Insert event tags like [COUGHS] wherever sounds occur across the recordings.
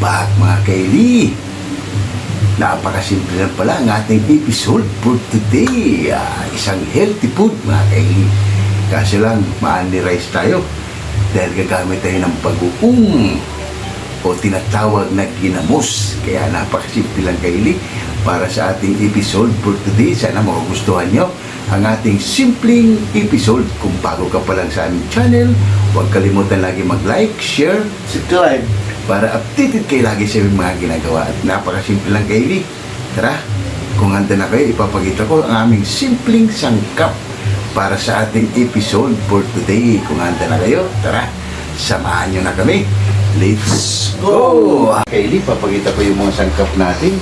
back mga kaili. Napakasimple lang pala ang ating episode for today. Ah, isang healthy food mga kaili. Kaso lang, maani rice tayo. Dahil gagamit tayo ng bagoong o tinatawag na ginamos. Kaya napakasimple lang kaili para sa ating episode for today. Sana magugustuhan nyo ang ating simpleng episode. Kung bago ka pa lang sa aming channel, huwag kalimutan lagi mag-like, share, subscribe para updated kayo lagi sa mga ginagawa. At napakasimple lang kaili. Tara, kung handa na kayo, ipapakita ko ang aming simpleng sangkap para sa ating episode for today. Kung handa na kayo, tara, samahan nyo na kami. Let's go! Kaili, papakita ko yung mga sangkap natin.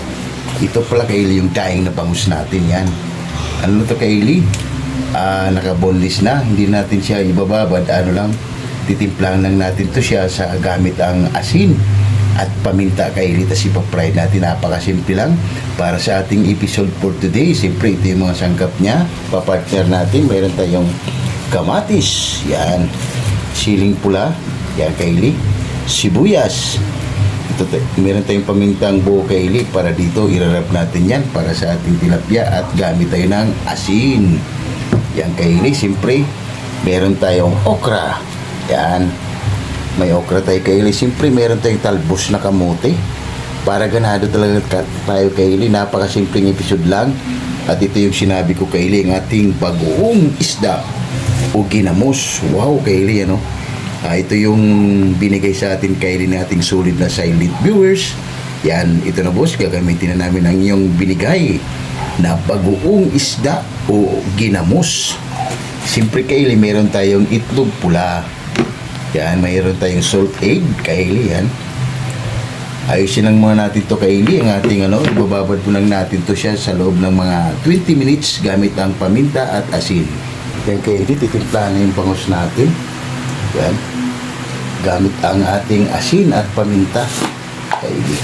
Ito pala Kaili yung daing na bangus natin yan. Ano to Kaili? Ah, naka-boneless na. Hindi natin siya ibababad. Ano lang, titimplahan lang natin to siya sa gamit ang asin at paminta Kaili. Tapos ipapry natin. Napakasimple lang para sa ating episode for today. Siyempre, ito yung mga sangkap niya. Papartner natin. Mayroon tayong kamatis. Yan. Siling pula. Yan Kaili. Sibuyas. Ito, meron tayong pamintang buo kaili para dito irarap natin yan para sa ating tilapia at gamit tayo ng asin. Yan kaili, siyempre meron tayong okra. Yan. May okra tayo kaili. Siyempre meron tayong talbos na kamote. Para ganado talaga tayo kaili. Napakasimpleng episode lang. At ito yung sinabi ko kaili, ang ating bagoong isda o ginamos. Wow kaili, ano? Ah, ito yung binigay sa atin kay ng ating sulit na silent viewers. Yan, ito na boss, gagamitin na namin ang iyong binigay na bagoong isda o ginamos. Siyempre Kaylee, meron tayong itlog pula. Yan, mayroon tayong salt egg, Kaylee, yan. Ayusin lang muna natin to Kaylee, ang ating ano, ibababad po lang natin to siya sa loob ng mga 20 minutes gamit ang paminta at asin. Yan Kaylee, titimplahan na yung bangus natin. Yan. Gamit ang ating asin at paminta. Kaili.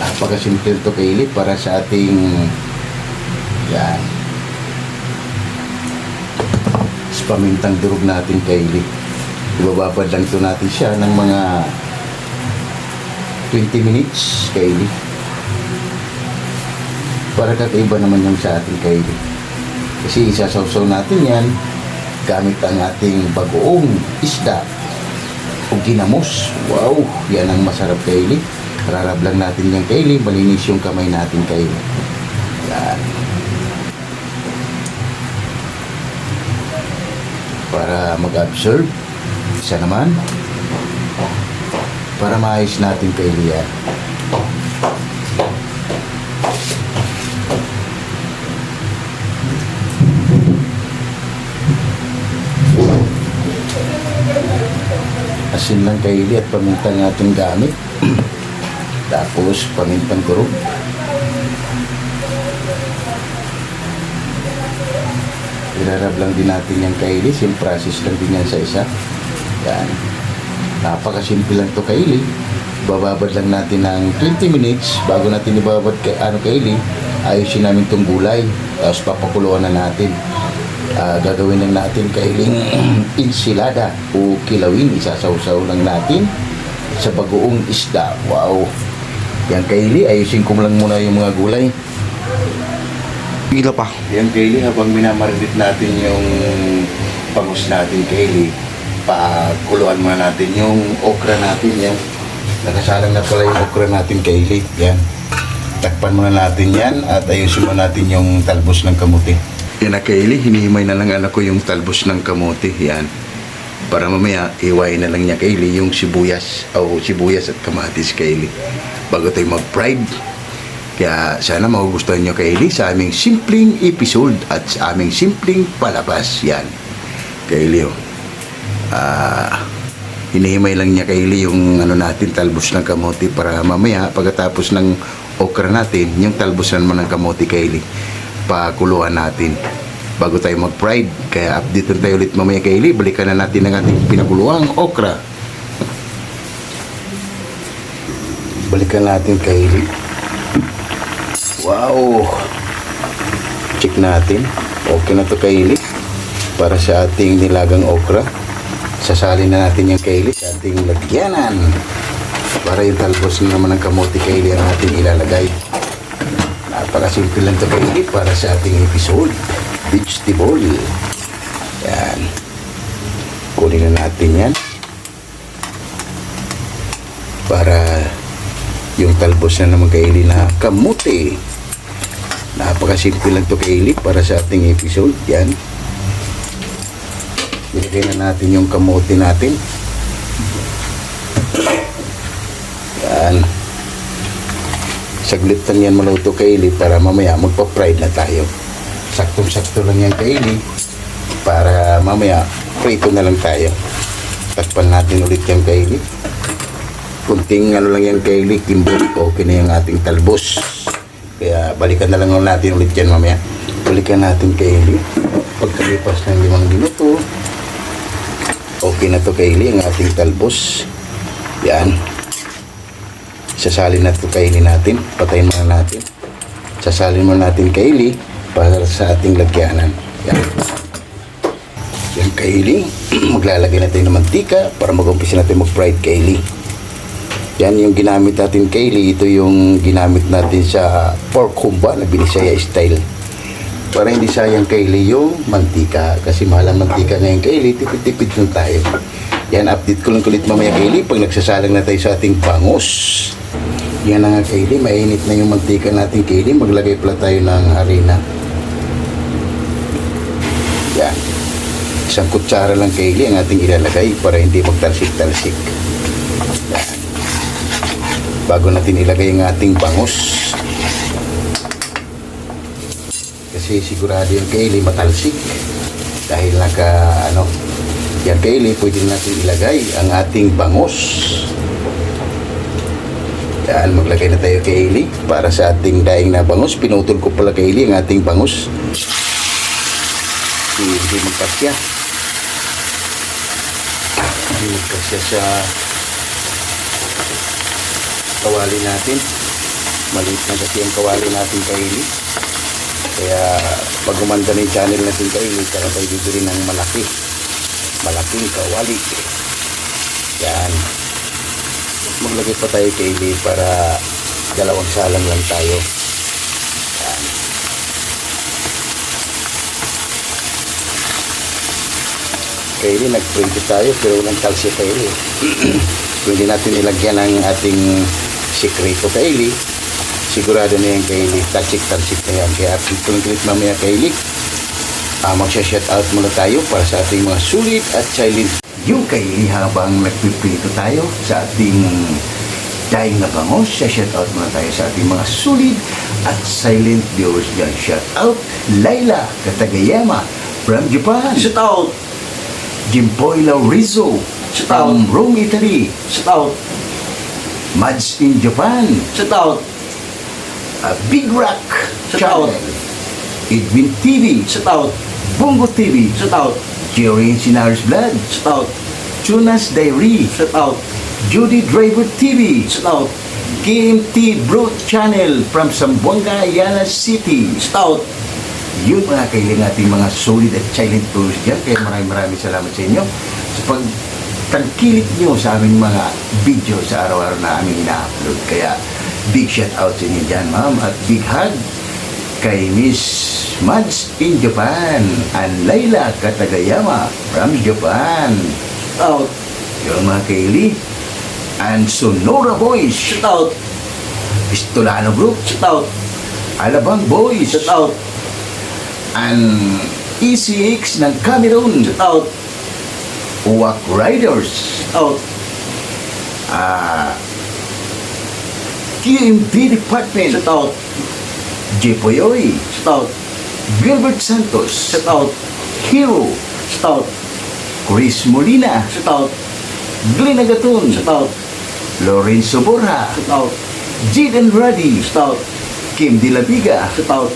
Napakasimple to kaili para sa ating yan. Pamintang durog natin kaili. Ibababad lang to natin siya ng mga 20 minutes kaili. Para kakaiba naman yung sa ating kaili. Kasi isasawsaw natin yan gamit ang ating bagoong isda o ginamos. Wow, yan ang masarap kaili. Rarab lang natin yung kaili, malinis yung kamay natin kaili. Yan. Para mag-absorb. Isa naman. Para maayos natin kaili yan. asin lang kaili at pamintang ating gamit. [CLEARS THROAT] Tapos pamintang kurog. Irarab lang din natin yung kaili. Same process lang din yan sa isa. Yan. Napakasimple lang to kaili. Bababad lang natin ng 20 minutes bago natin ibabad kay ano kaili. Ayusin namin tong gulay. Tapos papakuluan na natin Ah, gagawin lang natin kailing [CLEARS THROAT] ensilada o kilawin. Isasawsaw lang natin sa bagoong isda. Wow! Yan kaili, ayusin ko lang muna yung mga gulay. Pila pa. Yan kaili, habang minamarinate natin yung bangus natin kaili, pakuluan muna natin yung okra natin. Yan. Nakasalang na pala yung okra natin kaili. Yan. Takpan muna natin yan at ayusin muna natin yung talbos ng kamuti. Yan na kaili, hinihimay na lang anak ko yung talbos ng kamote. Yan. Para mamaya, iwain na lang niya kaili yung sibuyas o sibuyas at kamatis kaili. Bago tayo mag-fried. Kaya sana magugustuhan niyo kaili sa aming simpleng episode at sa aming simpleng palabas. Yan. Kaili oh. Ah, hinihimay lang niya kaili yung ano natin talbos ng kamote para mamaya pagkatapos ng okra natin, yung talbos naman ng kamote kaili pakuluan natin bago tayo mag-fried. Kaya update tayo ulit mamaya kay Eli. Balikan na natin ang ating pinakuluang okra. Balikan natin kay Eli. Wow! Check natin. Okay na to kay Eli. Para sa ating nilagang okra. Sasalin na natin yung kay Eli sa ating lagyanan. para yung talbos na naman ng kamote kaili ang ating ilalagay. Napakasimple lang ito kaili para sa ating episode. Vegetable. Yan. Kunin na natin yan. Para yung talbos na naman kaili na kamote. Napakasimple lang ito kaili para sa ating episode. Yan. Ilagay na natin yung kamote natin. Yan. Saglit lang yan maluto kaili para mamaya magpa-fried na tayo. Saktong-sakto lang yan kaili para mamaya prito na lang tayo. Takpan natin ulit yung kaili. Kunting ano lang yan kaili, kimbot, okay na yung ating talbos. Kaya balikan na lang natin ulit yan mamaya. Balikan natin kaili. Pagkalipas ng limang minuto, okay na to kaili ang ating talbos. Yan. Sasalin na ito kaili natin. Patayin muna natin. Sasalin muna natin kaili para sa ating lagyanan. Yan. Yan kaili. [CLEARS THROAT] Maglalagay natin ng mantika para mag-umpisa natin mag-fried kaili. Yan yung ginamit natin kaili. Ito yung ginamit natin sa pork humba na binisaya style. Para hindi sayang kaili yung mantika. Kasi mahal ang mantika ngayon kaili. Tipid-tipid lang tayo. Yan, update ko lang ulit mamaya kaili pag nagsasalang na tayo sa ating bangos. Yan na nga kaili, mainit na yung mantika natin kaili. Maglagay pala tayo ng harina. Yan. Isang kutsara lang kaili ang ating ilalagay para hindi magtalsik-talsik. Bago natin ilagay ang ating bangus. Kasi sigurado yung kaili matalsik. Dahil naka ano, yan kaili pwede natin ilagay ang ating bangus. Yan, maglagay na tayo kaili para sa ating daing na bangus. Pinutol ko pala kaili ang ating bangus. Hindi, hindi magkasya. Hindi magkasya sa kawali natin. Maliit na kasi ang kawali natin kaili. Kaya pag umanda na yung channel natin kaili, kaya tayo bibili ng malaki. Malaking kawali. Yan maglagay pa tayo kaili para dalawang salang lang tayo. Yan. Kaili, nag-20 tayo pero walang talsi kaili. Pwede natin ilagyan ang ating sikreto kaili. Sigurado na yan kaili. Talsik-talsik na yan. Kaya tuloy-tuloy mamaya kaili. Uh, Magsha-shout out muna tayo para sa ating mga sulit at silent yung kaili habang nagpipilito tayo sa ating daing na bangos. Shout out muna tayo sa ating mga sulit at silent viewers dyan. Shout out Laila Katagayama from Japan. Shout out! Jimpoy Laurizo Shout from Rome, Italy. Shout out! Mads in Japan. Shout out! Uh, Big Rock Channel. Edwin TV. Shout out! Bungo TV. Shout out! Jerry Sinaris Blood. Shout out! Tunas Diary. Shout out! Judy Driver TV. Shout out! KMT Bro Channel from Zamboanga, Ayala City. Shout out! Yun mga kailing ating mga solid at silent tours dyan. Kaya maraming maraming salamat sa inyo sa pagtangkilik nyo sa aming mga video sa araw-araw na aming ina-upload. Kaya big shout out sa inyo dyan ma'am at big hug kay Miss Mads in Japan and Laila Katagayama from Japan. Shout out! Yung mga kaili and Sonora Boys, Shout out! Pistolano Group, Shout out! Alabang Boys, Shout out! ang ECX ng Cameroon, Shout out! Uwak Riders, Out! ah, QMP Department, Shout out! Jepoyoy, Shout out! Gilbert Santos, Shout out! Hero, Shout out! Chris Molina, Shout out! Glenn Agaton, Shout out! Lorenzo Borja, Shout out! Jid and Ruddy, Shout out! Kim De La Viga, Shout out!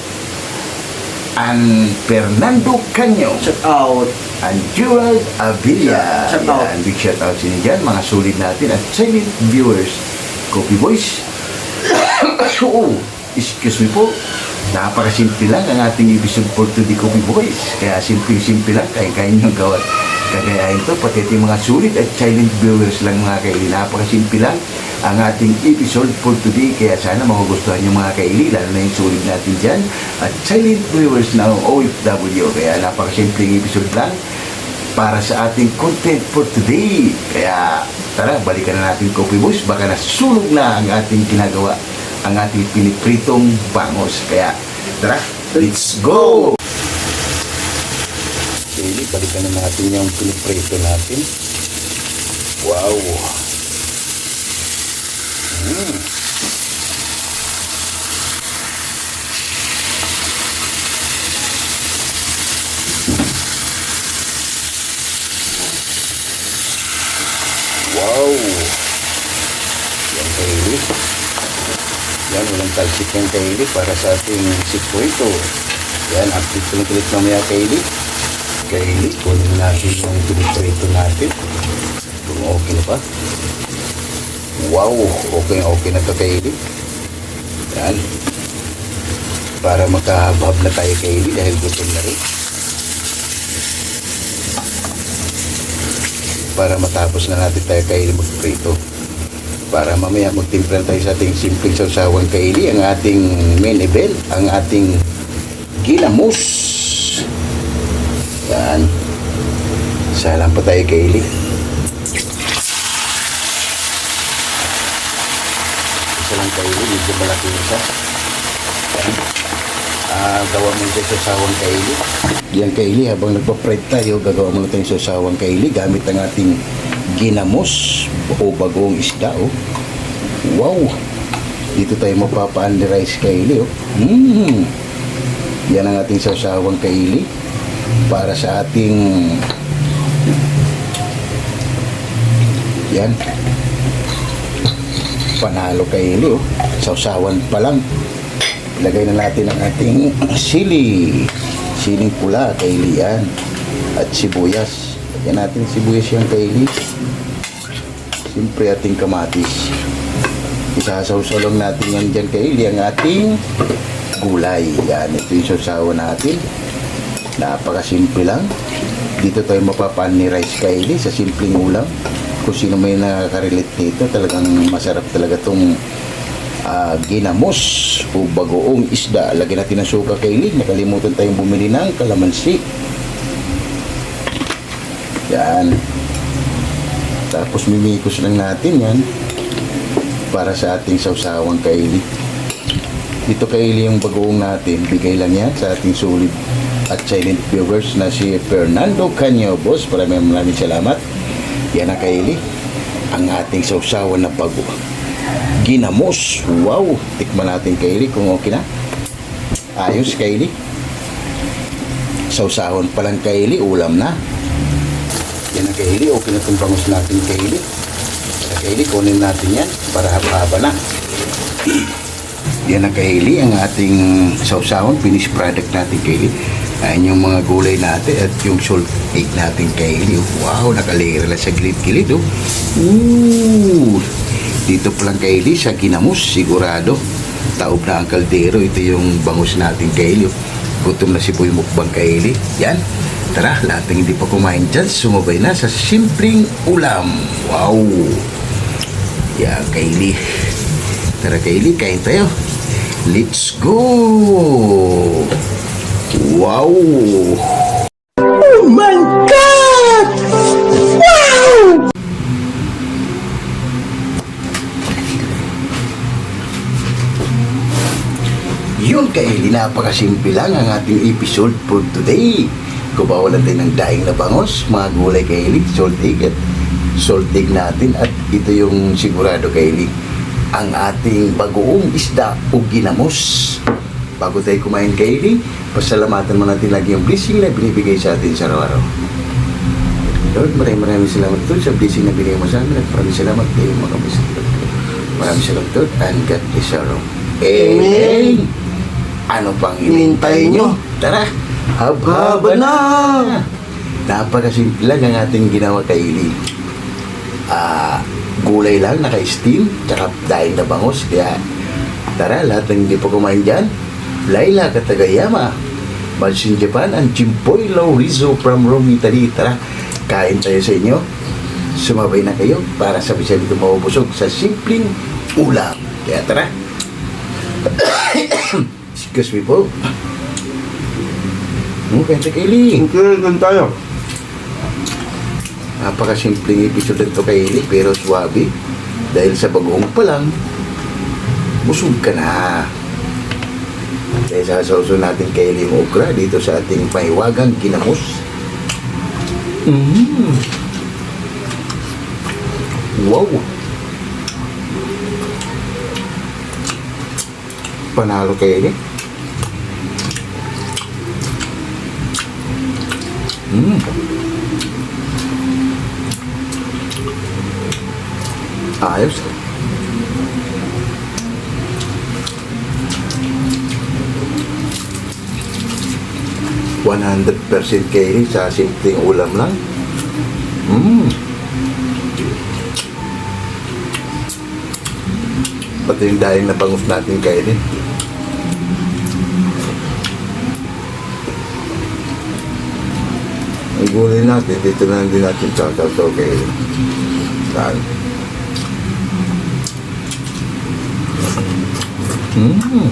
and Fernando Canyo, Shout out! and Gerald Avila. Shout out. Yan, big shout out sa inyo dyan, mga solid natin at silent viewers. Copy Boys. Oo, excuse me po. Napakasimple lang ang ating episode for today, Copy Boys. Kaya simple-simple lang, kaya-kaya nyo gawat. Kagayahin to, pati yung mga sulit at silent viewers lang mga kaili. Napakasimple lang. ang ating episode for today. Kaya sana magugustuhan yung mga kaili, lalo na yung sulit natin dyan. At silent viewers ng OFW. Kaya napakasimpleng episode lang para sa ating content for today. Kaya tara, balikan na natin Coffee Boys. Baka nasunog na ang ating ginagawa, ang ating pinipritong bangos. Kaya tara, let's go! Daily, balikan na natin yung piniprito natin. Wow! Mm. Wow! Yan kaili. Yan, walang talsik yung kaili para sa ating sikweto. Yan, active ko ulit mamaya kaili. Kaili, kunin natin yung piniprito natin. Kung okay na pa. Wow! Okay, okay na to kaili. Yan. Para makahabhab na tayo kaili dahil gutom na rin. para matapos na natin tayo kaili magprito. Para mamaya magtimpla tayo sa ating simpleng sawsawang kaili, ang ating main event, ang ating ginamos. Yan. Salang pa tayo kaili. Isa lang kaili, medyo malaki isa. Yan. Ah, gawa mo ito sa sawang kaili. Yan kaili, habang nagpa-pride tayo, gagawa mo natin sa sawang kaili gamit ang ating ginamos o bagong isda. Oh. Wow! Dito tayo mapapa-rice kaili. Oh. Mm. Yan ang ating sawsawang kaili para sa ating yan panalo kaili oh. sawsawan pa lang Ilagay na natin ang ating sili. Siling pula, kaili yan. At sibuyas. Lagyan natin sibuyas yung kaili. Siyempre ating kamatis. Isasawsaw lang natin yan dyan kaili. Ang ating gulay. Yan, ito yung sawsawa natin. Napakasimple lang. Dito tayo mapapaan ni rice kaili sa simpleng ulam. Kung sino may nakaka-relate nito, talagang masarap talaga tong ah, ginamos o bagoong isda. Lagyan natin ng suka kailig. Nakalimutan tayong bumili ng kalamansi. Yan. Tapos mimikos lang natin yan para sa ating sawsawang kaili. Ito kaili yung bagoong natin. Bigay lang yan sa ating sulit at silent viewers na si Fernando Canyo. Boss, maraming maraming salamat. Yan ang kaili. Ang ating sawsawan na bago ginamos. Wow! Tikman natin Kaylee kung okay na. Ayos Kaylee. Sausahon pa lang Kaylee, ulam na. Na itong bangus natin Kaylee. Sa Kaylee, kunin natin yan para haba-haba na. Yan ang Kaylee, ang ating sausahon, finished product natin Kaylee. Ayan yung mga gulay natin at yung salt egg natin Kaylee. Wow, nakalira lang sa gilid-gilid oh. Ooh! Dito pa lang kay Eli, sa ginamos, sigurado. Taob na ang kaldero, ito yung bangus natin kay Eli. Gutom na si Puy Mukbang kay Eli. Yan. Tara, lahat ng hindi pa kumain dyan, sumabay na sa simpleng ulam. Wow! Kay Eli. Tara kay Eli, kain tayo. Let's go! Wow! Yun kaili, napakasimple lang ang ating episode for today. Kubawalan tayo ng daing na bangos, mga gulay kaili, salt egg at salt egg natin at ito yung sigurado kaili, ang ating bagoong isda o ginamos. Bago tayo kumain kaili, pasalamatan mo natin lagi yung blessing na binibigay sa atin sa araw-araw. Lord, maraming maraming salamat Lord sa blessing na binigay mo sa amin at maraming salamat kayo mga kapatid. Maraming salamat Lord and God bless our all. Amen. Ano pang hinihintay nyo? Tara, hab-haba na! Napakasimple lang ang ating ginawa kay Ili. Ah, gulay lang, naka-steam, tsaka daing na bangus. Kaya, tara, lahat ng hindi pa kumain dyan, Laila Katagayama, Mansion Japan, and Jimboy Laurizo from Rome, Italy. Tara, kain tayo sa inyo. Sumabay na kayo para sabi-sabi ito mabubusog sa simpleng ulam. Kaya tara. [COUGHS] Excuse me po. Ano kaya Kaylee? Okay, ganun tayo. Napakasimpleng episode ito kay Eli pero swabe. Dahil sa bagoong pa lang, busog ka na. Kaya sasauso natin kay Eli yung okra dito sa ating pahiwagang kinamos. Mm. Wow! Panalo kay Eli. Mm. Ayos. One hundred percent carry sa simpleng ulam lang. Mm. Pati yung dahil na bangus natin kainin. Ang gulay natin, dito na lang din natin sasaw kay Saan? Mm.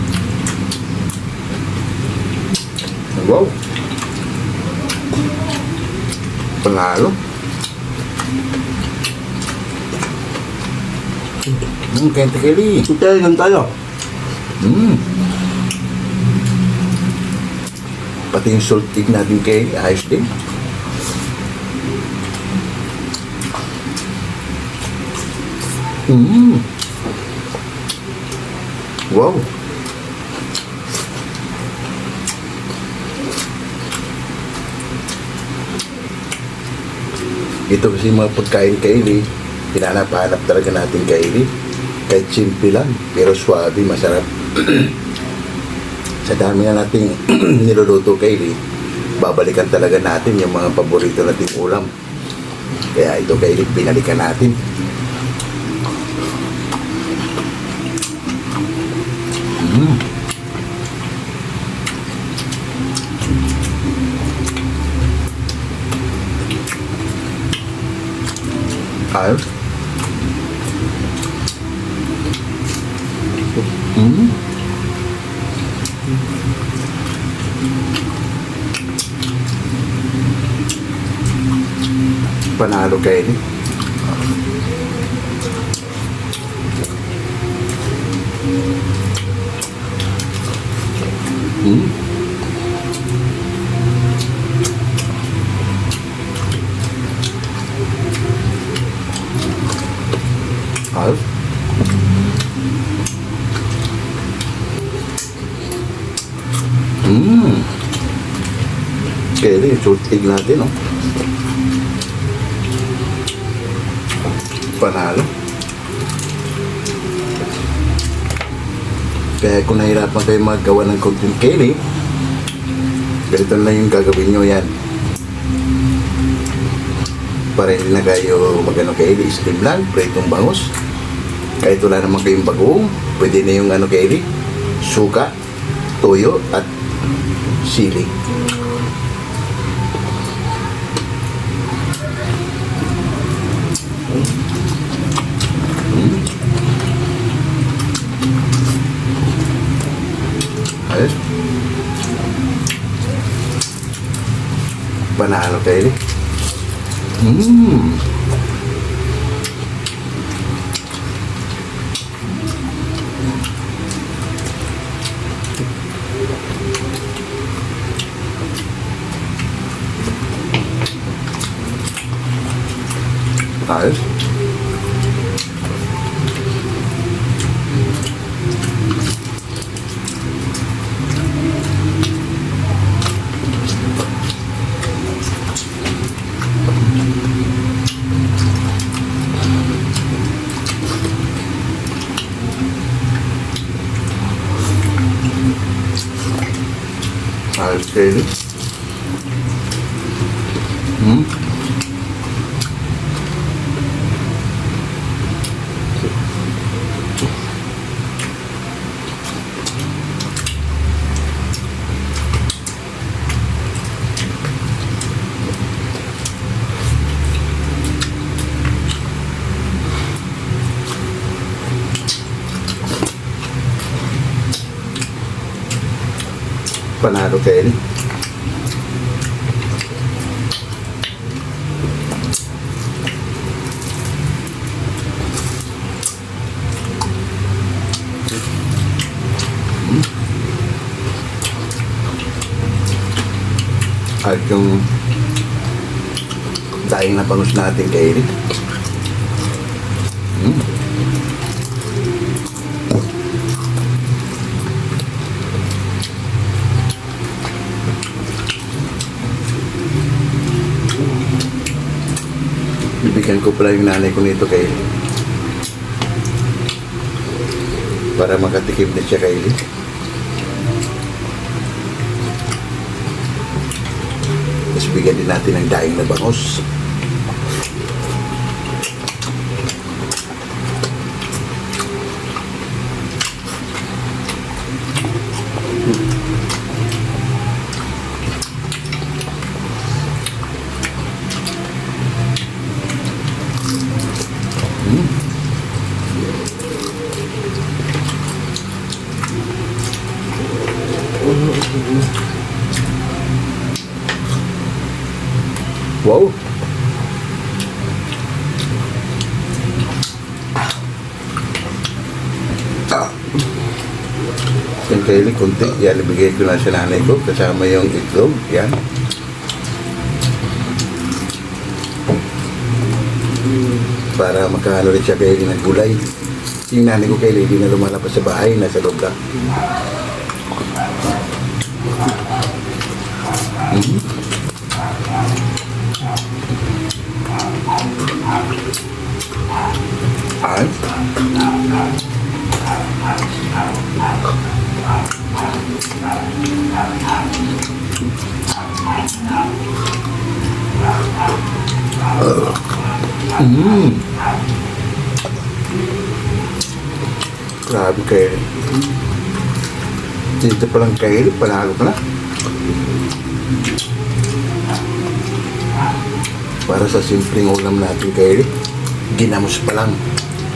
Wow. Panalo. Hmm, kente kili. Okay, ganun tayo. Hmm. Pati yung saltig natin kay ayos din. Hmm. Wow. Ito kasi mga pagkain kaili, hinanap-hanap talaga natin kaili. Kahit simple lang, pero swabe, masarap. [CLEARS THROAT] Sa dami na nating [CLEARS THROAT] niluluto kaili, babalikan talaga natin yung mga paborito nating ulam. Kaya ito kaili, pinalikan natin. Ayos. Mm. Panalo kayo ni. Mm. Ayos. Mm. Sultig natin, no? Panalo. Kaya kung nahirapan kayo maggawa ng content carry, ganito na yung gagawin nyo yan. Para hindi na kayo magano kay Eli, steam lang, pritong bangus. Kahit wala naman kayong bagoong, pwede na yung ano kay Eli, suka, toyo, at sili. Mm. Ayos. Kayo Eli. Mmm. Hmm? panalo kayo. Yung daing na bangus natin kay Eric. Mm. Bibigyan ko pala yung nanay ko nito kay para makatikim na siya kay Eric. Tapos bigyan din natin ng daing na bangos. Wow! Ah. Yung kunti. Yan, ibigay ko na sa nanay ko. Kasama yung itlog. Yan. Para makahalo rin siya kaili ng gulay. Yung nanay ko kaili, hindi na lumalabas sa bahay. Nasa loob lang. Mhm. Mm. Grabe kayo. Dito palang kayo, panalo ka na. Para sa simpleng ulam natin kayo, ginamos pa lang,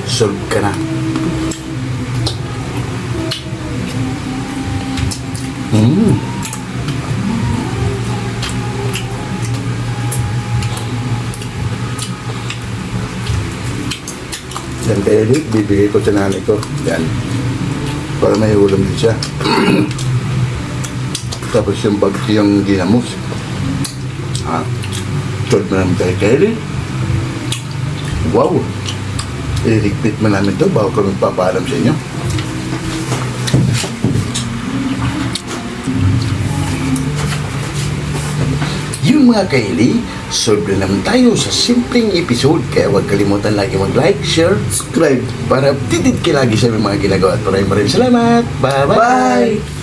solve ka na. Mm. Yan kay Eric, bibigay ko sa nanay ko. Yan. Para may ulam din siya. [CLEARS THROAT] Tapos yung bag yung ginamos. Ha? Solve na namin kay Eric. Wow! I-repeat mo namin to bago kami papaalam sa inyo. Yung mga kaili, solve na naman tayo sa simpleng episode. Kaya huwag kalimutan lagi mag-like, share, subscribe para titid ka lagi sa mga ginagawa. At maraming maraming salamat. Bye-bye! Bye!